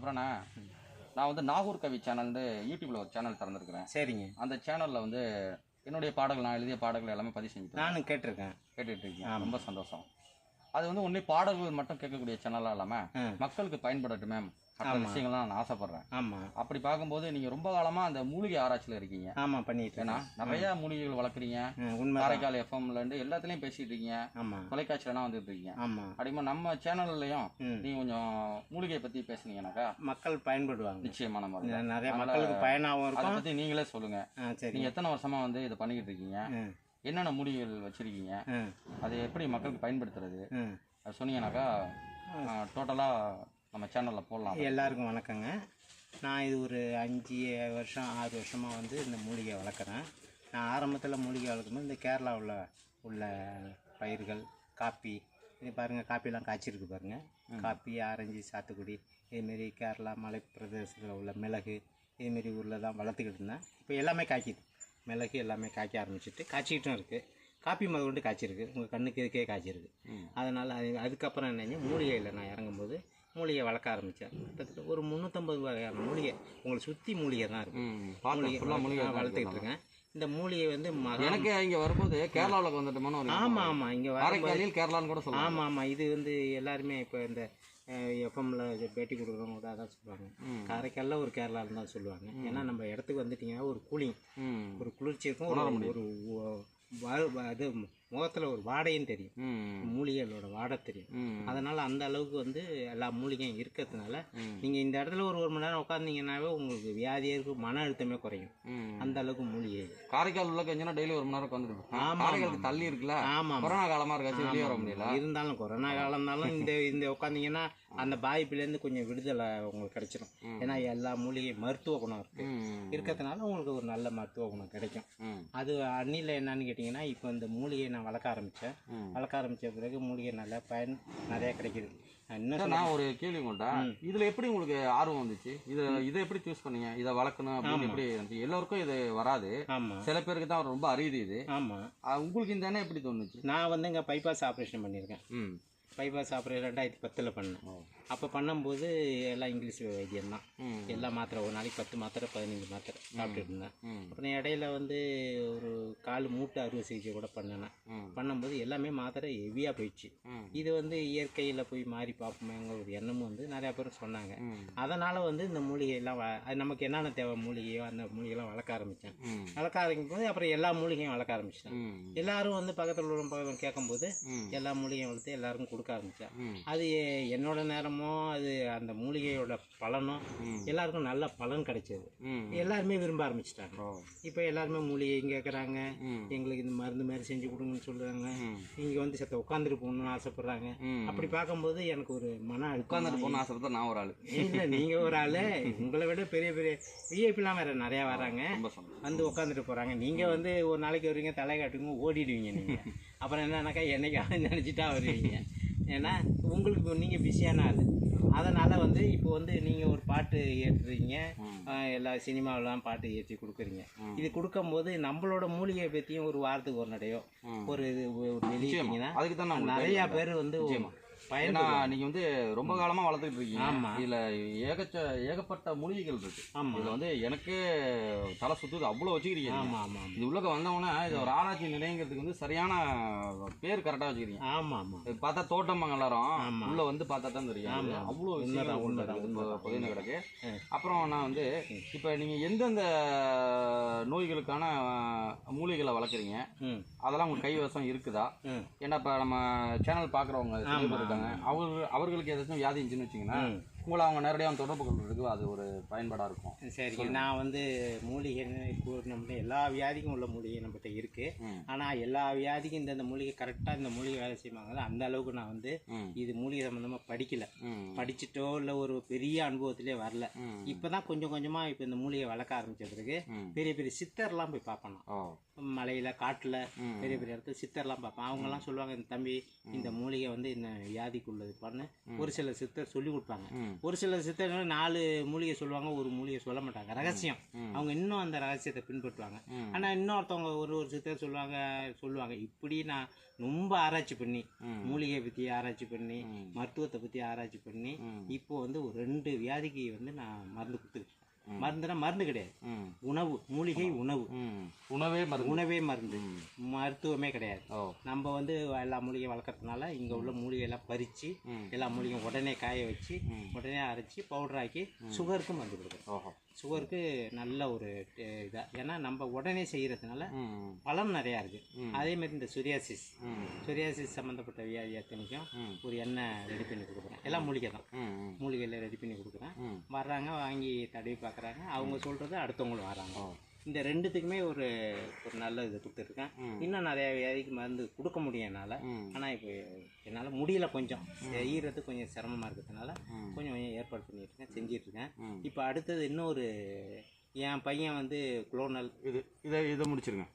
அப்புறம்ண்ணா நான் வந்து நாகூர் கவி சேனல்னு யூடியூப்ல ஒரு சேனல் திறந்துருக்கிறேன். சரிங்க. அந்த சேனல்ல வந்து என்னுடைய பாடல்கள் நான் எழுதிய பாடல்கள் எல்லாமே பதிவு செஞ்சு நானும் கேட்டிருக்கேன். கேட்டுட்டு இருக்கீங்க. ரொம்ப சந்தோஷம். அது வந்து ஒன்லி பாடல்கள் மட்டும் கேட்கக்கூடிய சேனலாக இல்லாமல் ஆ. மக்களுக்கு பயன்படட்டுமே மற்ற விஷயங்கள்லாம் நான் ஆசைப்படுறேன். ஆமாம் அப்படி பார்க்கும்போது நீங்க ரொம்ப காலமா அந்த மூலிகை ஆராய்ச்சியில் இருக்கீங்க. ஆமாம் பண்ணிட்டு ஏன்னா நிறைய மூலிகைகள் வளர்க்குறீங்க. காரைக்கால் எஃப்எம்ல இருந்து எல்லாத்துலயும் பேசிட்டு இருக்கீங்க. ஆமாம் தொலைக்காட்சியிலாம் வந்துட்டு இருக்கீங்க. ஆமாம் அப்படிமா நம்ம சேனல்லையும். நீங்க கொஞ்சம் மூலிகையை பத்தி பேசுனீங்கன்னாக்கா மக்கள் பயன்படுவாங்க. நிச்சயமா நம்ம இது வருவோம். நிறைய மக்களுக்கு பயனாகவும் அதை இருக்கும். பத்தி நீங்களே சொல்லுங்க. நீங்க எத்தனை வருஷமா வந்து இதை பண்ணிக்கிட்டு இருக்கீங்க? என்னென்ன மூலிகைகள் வச்சிருக்கீங்க? அதை எப்படி மக்களுக்கு பயன்படுத்துறது? அது சொன்னீங்கன்னாக்கா டோட்டலா நம்ம சேனல்ல போடலாம். எல்லாருக்கும் வணக்கங்க. நான் இது ஒரு அஞ்சு வருஷம் ஆறு வருஷமாக வந்து இந்த மூலிகை வளர்க்குறேன். நான் ஆரம்பத்தில் மூலிகை வளர்க்கும்போது இந்த கேரளாவில் உள்ள பயிர்கள் காப்பி இது பாருங்கள் காப்பிலாம் காய்ச்சிருக்கு பாருங்கள் காப்பி ஆரஞ்சு சாத்துக்குடி இதுமாரி கேரளா மலை பிரதேசத்தில் உள்ள மிளகு இதுமாரி ஊரில் தான் வளர்த்துக்கிட்டு இருந்தேன். இப்போ எல்லாமே காய்க்குது. மிளகு எல்லாமே காய்க்க ஆரம்பிச்சிட்டு காய்ச்சிக்கிட்டும் இருக்குது காப்பி முத கொண்டு காய்ச்சிருக்கு. உங்கள் கண்ணுக்கு இதுக்கே காய்ச்சிருக்கு. அதனால் அது அதுக்கப்புறம் என்னங்க மூலிகையில் நான் இறங்கும்போது மூலிகை வளர்க்க ஆரம்பித்தேன் கிட்டத்தட்ட ஒரு முந்நூற்றம்பது வகையான மூலிகை. உங்களை சுற்றி மூலிகை தான் இருக்குது மூலிகை நான் வளர்த்துக்கிட்டு இருக்கேன். இந்த மூலிகை வந்து எனக்கு இங்க வரும்போது கேரளாவுக்கு வந்துட்டோம்னு ஒரு ஆமாம் ஆமாம் இங்கே காரைக்காலில் கேரளான்னு கூட சொல்லுவாங்க ஆமாம் ஆமாம் இது வந்து எல்லாருமே இப்போ இந்த எஃப்எம்ல பேட்டி கொடுக்குறவங்க கூட அதான் சொல்லுவாங்க காரைக்காலில் ஒரு கேரளாவில் தான் சொல்லுவாங்க. ஏன்னா நம்ம இடத்துக்கு வந்துட்டிங்கன்னா ஒரு கூலிங் ஒரு குளிர்ச்சி இருக்கும் ஒரு அது முகத்தில் ஒரு வாடையும் தெரியும். மூலிகைகளோட வாடை தெரியும். அதனால் அந்த அளவுக்கு வந்து எல்லா மூலிகையும் இருக்கிறதுனால நீங்கள் இந்த இடத்துல ஒரு ஒரு மணி நேரம் உட்காந்தீங்கன்னாவே உங்களுக்கு வியாதியே இருக்கும் மன அழுத்தமே குறையும். அந்த அளவுக்கு மூலிகை. காரைக்கால் உள்ள கொஞ்சம் டெய்லி ஒரு மணி நேரம் ஆமா, காரைக்காலுக்கு தள்ளி இருக்குல்ல? ஆமாம் கொரோனா காலமா இருக்காச்சு வெளியே வர முடியல. இருந்தாலும் கொரோனா காலம்னாலும் இந்த இந்த உட்காந்தீங்கன்னா அந்த பாதிப்புலேருந்து கொஞ்சம் விடுதலை உங்களுக்கு கிடைச்சிடும் ஏன்னா எல்லா மூலிகை மருத்துவ குணம் இருக்கு. இருக்கிறதுனால உங்களுக்கு ஒரு நல்ல மருத்துவ குணம் கிடைக்கும். அது அன்னியில் என்னன்னு கேட்டிங்கன்னா இப்போ இந்த மூலிகையை நான் வளர்க்க ஆரம்பித்தேன். வளர்க்க ஆரம்பித்த பிறகு மூலிகை நல்ல பயன் நிறைய கிடைக்குது. இன்னும் சார் நான் ஒரு கேள்வி உங்கள்கிட்ட இதுல எப்படி உங்களுக்கு ஆர்வம் வந்துச்சு? இதை இதை எப்படி சூஸ் பண்ணீங்க? இதை வளர்க்கணும் அப்படின்னு எப்படி வந்துச்சு எல்லோருக்கும் இது வராது. சில பேருக்கு தான் ரொம்ப அரியுது இது. ஆமாம் உங்களுக்கு இந்த எண்ணம் எப்படி தோணுச்சு? நான் வந்து இங்கே பைபாஸ் ஆப்ரேஷன் பண்ணியிருக்கேன். பைபாஸ் ஆப்ரேஷன் ரெண்டாயிரத்தி பத்தில் பண்ணேன் அப்போ பண்ணும்போது எல்லாம் இங்கிலீஷ் வைத்தியம் தான் ம். எல்லாம் மாத்திரை ஒரு நாளைக்கு பத்து மாத்திரை பதினஞ்சு மாத்திரை சாப்பிட்டுட்டு இருந்தேன். அப்புறம் இடையில வந்து ஒரு கால் மூட்டு அறுவை சிகிச்சை கூட பண்ணினேன். பண்ணும்போது எல்லாமே மாத்திரை ஹெவியாக போயிடுச்சு. இது வந்து இயற்கையில் போய் மாறி பார்ப்போமேங்கிற ஒரு எண்ணமும் வந்து நிறையா பேர் சொன்னாங்க. அதனால் வந்து இந்த மூலிகையெல்லாம் வ- அது நமக்கு என்னென்ன தேவை மூலிகையோ அந்த மூலிகைலாம் வளர்க்க ஆரம்பித்தேன். வளர்க்க ஆரம்பிக்கும் போது அப்புறம் எல்லா மூலிகையும் வளர்க்க ஆரம்பிச்சிட்டேன். எல்லாரும் வந்து பக்கத்தில் உள்ள பக்கத்தில் கேட்கும்போது. எல்லா மூலிகையும் வளர்த்து எல்லாருக்கும் கொடுக்க ஆரம்பித்தேன் ம். அது என்னோட நேரமோ அது அந்த மூலிகையோட பலனும் எல்லாருக்கும் நல்ல பலன் கிடைச்சது. எல்லாருமே விரும்ப ஆரம்பிச்சிட்டாங்க. இப்போ எல்லாருமே மூலிகை கேட்குறாங்க. எங்களுக்கு இந்த மருந்து மாதிரி செஞ்சு கொடுங்கன்னு சொல்லுறாங்க ம். இங்கே வந்து சத்த உட்காந்துட்டு போகணும்னு ஆசைப்படுறாங்க. அப்படி பார்க்கும்போது எனக்கு ஒரு மன அழுத்தம் உட்காந்துட்டு போன ஆசைப்பட்ட நான் ஒரு ஆளு. இல்லை நீங்கள் ஒரு ஆள். உங்களை விட பெரிய பெரிய விஐபிலாம் வேறு நிறையா வராங்க. வந்து உட்காந்துட்டு போகிறாங்க நீங்கள் வந்து ஒரு நாளைக்கு வருவீங்க தலை காட்டுங்க ஓடிடுவீங்க நீங்கள் அப்புறம் என்னன்னாக்கா என்னைக்கு நினச்சிட்டா வருவீங்க. ஏன்னா உங்களுக்கு நீங்கள் பிஸியான ஆள். அதனால் வந்து இப்போ வந்து நீங்கள் ஒரு பாட்டு ஏற்றுறீங்க. எல்லா சினிமாவிலாம் பாட்டு ஏற்றி கொடுக்குறீங்க. இது கொடுக்கும்போது நம்மளோட மூலிகையை பற்றியும் ஒரு வாரத்துக்கு ஒரு நடையோ ஒரு இது ஒரு வெளியிட்டீங்கன்னா அதுக்கு தான் நிறையா பேர் வந்து ஏன்னா நீங்க வந்து ரொம்ப காலமா வளர்த்துட்டு இருக்கீங்க. ஆமா. இதுல ஏகச்ச ஏகப்பட்ட மூலிகைகள் இருக்கு. ஆமா. இதுல வந்து எனக்கே தலை சுத்துது அவ்வளவு வச்சுக்கிறீங்க இது உள்ளக்க வந்தவொடனே இது ஒரு ஆராய்ச்சி நிலையங்கிறதுக்கு வந்து சரியான பேர் கரெக்டா வச்சுக்கிறீங்க. ஆமாம் இது பார்த்தா தோட்டமாங்க எல்லாரும் ஆமா. உள்ள வந்து பார்த்தா தான் தெரியும் அது ஆமா. அவ்வளோ உண்மைதான், விஷயங்கள் உள்ள உண்மைதான், இருக்குது. உண்மைதான். புதைந்து கிடக்கு. அப்புறம் நான் வந்து இப்போ நீங்க எந்தெந்த நோய்களுக்கான அஹ், மூலிகைகளை வளர்க்குறீங்க? அதெல்லாம் உங்க கைவசம் இருக்குதா? ஏன்னா இப்போ நம்ம சேனல் பேர் இருக்காங்க அவர்களுக்கு ஏதாச்சும் வியாதி இருந்துச்சுன்னு வச்சிங்கன்னா உங்களை அவங்க நேரடியாக தொடர்பு கொள்றதுக்கு அது ஒரு பயன்பாடாக இருக்கும். சரிங்க நான் வந்து மூலிகைன்னு கூறினோம்னா எல்லா வியாதிக்கும் உள்ள மூலிகை நம்மகிட்ட இருக்குது. ஆனால் எல்லா வியாதிக்கும் இந்தந்த மூலிகை கரெக்டாக இந்த மூலிகை வேலை செய்வாங்க அந்த அளவுக்கு நான் வந்து. இது மூலிகை சம்மந்தமாக படிக்கல. படிச்சுட்டோ இல்லை ஒரு பெரிய அனுபவத்திலே வரல. இப்போ தான் கொஞ்சம் கொஞ்சமாக இப்போ இந்த மூலிகை வளர்க்க ஆரம்பிச்ச பிறகு. பெரிய பெரிய சித்தர்லாம் போய் பார்ப்பேன் மலையில் காட்டில் பெரிய பெரிய இடத்துல சித்தர்லாம் பார்ப்பேன். அவங்கெல்லாம் சொல்லுவாங்க இந்த தம்பி இந்த மூலிகை வந்து இந்த வியாதிக்கு உள்ளது பண்ணு ஒரு சில சித்தர் சொல்லி கொடுப்பாங்க. ஒரு சில சித்தர்கள் நாலு மூலிகை சொல்லுவாங்க ஒரு மூலிகை சொல்ல மாட்டாங்க ரகசியம். அவங்க இன்னும் அந்த ரகசியத்தை பின்பற்றுவாங்க. ஆனால் இன்னொருத்தவங்க ஒரு ஒரு சித்தர் சொல்லுவாங்க சொல்லுவாங்க இப்படி நான் ரொம்ப ஆராய்ச்சி பண்ணி ம். மூலிகை பற்றி ஆராய்ச்சி பண்ணி. மருத்துவத்தை பற்றி ஆராய்ச்சி பண்ணி. இப்போ வந்து ஒரு ரெண்டு வியாதிக்கு வந்து நான் மருந்து கொடுத்துருக்கேன் மருந்துனா மருந்து கிடையாது. உணவு மூலிகை உணவு. உணவே மருந்து. உணவே மருந்து. மருத்துவமே கிடையாது. நம்ம வந்து எல்லா மூலிகையும் வளர்க்கறதுனால இங்கே உள்ள மூலிகையெல்லாம் பறித்து. எல்லா மூலிகையும் உடனே காய வச்சு உடனே அரைச்சி பவுடர் ஆக்கி சுகருக்கு மருந்து கொடுக்குறோம் ஓஹோ. சுகருக்கு நல்ல ஒரு இதாக ஏன்னா நம்ம உடனே செய்கிறதுனால ம். பலன் நிறையா இருக்குது ம். அதே மாதிரி இந்த சுரியாசிஸ். சுரியாசிஸ் சம்மந்தப்பட்ட வியாதி அத்தனைக்கும். ஒரு எண்ணெய் ரெடி பண்ணி கொடுக்குறேன் எல்லாம் மூலிகை தான். மூலிகையில் ரெடி பண்ணி கொடுக்குறேன் வர்றாங்க வாங்கி தடவி பார்க்குறாங்க. அவங்க சொல்கிறது அடுத்தவங்களும் வராங்க. இந்த ரெண்டுத்துக்குமே ஒரு ஒரு நல்ல இது கொடுத்துருக்கேன். இன்னும் நிறைய வியாதிக்கு மருந்து கொடுக்க முடியும் என்னால் ஆனால் இப்போ என்னால் முடியல கொஞ்சம். செய்கிறது கொஞ்சம் சிரமமாக இருக்கிறதுனால. கொஞ்சம் கொஞ்சம் ஏற்பாடு பண்ணியிருக்கேன் செஞ்சிட்ருக்கேன் ம். இப்போ அடுத்தது இன்னொரு என் பையன் வந்து குளோனல் இது இதை இதை முடிச்சிருங்க.